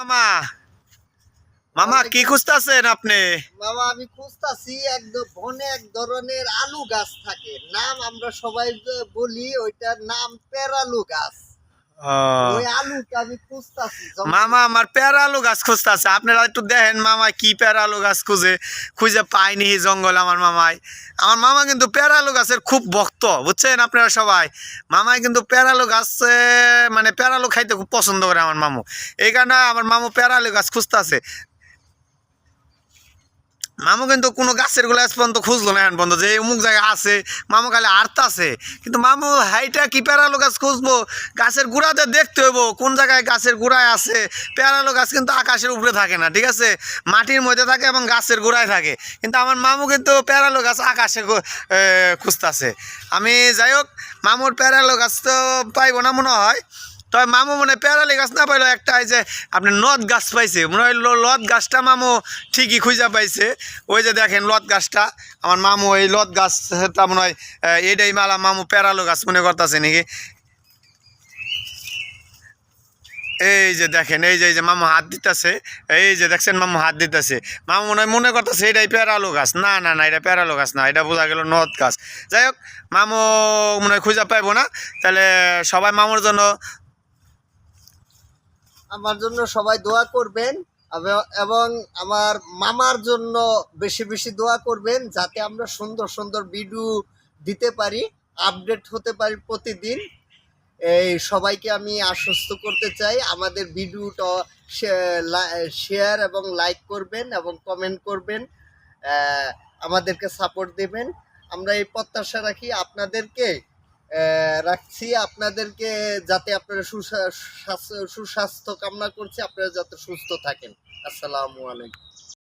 মামা। মামা কি খুঁজতেছেন আপনি? মামা আমি খুঁজতাছি একদম বনে এক ধরনের আলু গাছ থাকে। নাম আমরা সবাই বলি ওইটার নাম পেরালু গাছ। মামা আমার পেয়ারা আলু গাছ খুঁজতেছে। আপনারা একটু দেখেন মামা কি প্যারালু গাছ খুঁজে। খুঁজে পায়নি জঙ্গল আমার মামাই। আমার মামা কিন্তু প্যারালু গাছের খুব ভক্ত বুঝছেন আপনারা সবাই? মামাই কিন্তু প্যারালু গাছ মানে প্যারালু খাইতে খুব পছন্দ করে আমার মামু। এই কারণে আমার মামু প্যারালু গাছ খুঁজতেছে। মামু কিন্তু কোনো গাছেরগুলো আজ পর্যন্ত খুঁজলো না এখন পর্যন্ত। যে অমুক জায়গায় আছে, মামু খালি আর্তাছে কিন্তু মামু হাইটা কি প্যারালো গাছ খুঁজবো? গাছের গুড়াতে দেখতে হইব কোন জায়গায় গাছের গুড়ায় আছে। প্যারালো গাছ কিন্তু আকাশের উপরে থাকে না, ঠিক আছে? মাটির মধ্যে থাকে এবং গাছের গোড়ায় থাকে। কিন্তু আমার মামু কিন্তু প্যারালো গাছ আকাশে খুঁজতাছে। আমি যাই হোক, মামুর প্যারালো গাছ তো পাইবো না মনে হয়। তবে মামু মনে পেয়ারালি গাছ না পাইলো একটা যে আপনি নদ গাছ পাইছে, মনে হয় ল- লদ গাছটা মামু ঠিকই খুঁজা পাইছে। ওই যে দেখেন লত গাছটা, আমার মামু এই লত গাছটা মনে হয় এটাই মালা মামু পেয়ারালো গাছ মনে করতেছে নাকি? এই যে দেখেন, এই যে এই যে মামু হাত দিতেছে, এই যে দেখছেন মামু হাত দিতেছে। মামু মনে হয় মনে করতেছে এটাই পেয়ারালো গাছ। না না না, এটা পেয়ারালো গাছ না, এটা বোঝা গেল নদ গাছ। যাই হোক, মামু মনে হয় খুঁজা পাইবো না। তাহলে সবাই মামুর জন্য আমার জন্য সবাই দোয়া করবেন এবং আমার মামার জন্য বেশি বেশি দোয়া করবেন যাতে আমরা সুন্দর সুন্দর ভিডিও দিতে পারি, আপডেট হতে পারি প্রতিদিন। এই সবাইকে আমি আশ্বস্ত করতে চাই, আমাদের ভিডিওটা শেয়ার এবং লাইক করবেন এবং কমেন্ট করবেন আমাদেরকে সাপোর্ট দেবেন। আমরা এই প্রত্যাশা রাখি আপনাদেরকে। রাখছি। আপনাদেরকে যাতে আপনারা সুস্বাস্থ্য কামনা করছি আপনারা যাতে সুস্থ থাকেন। আসসালামু আলাইকুম।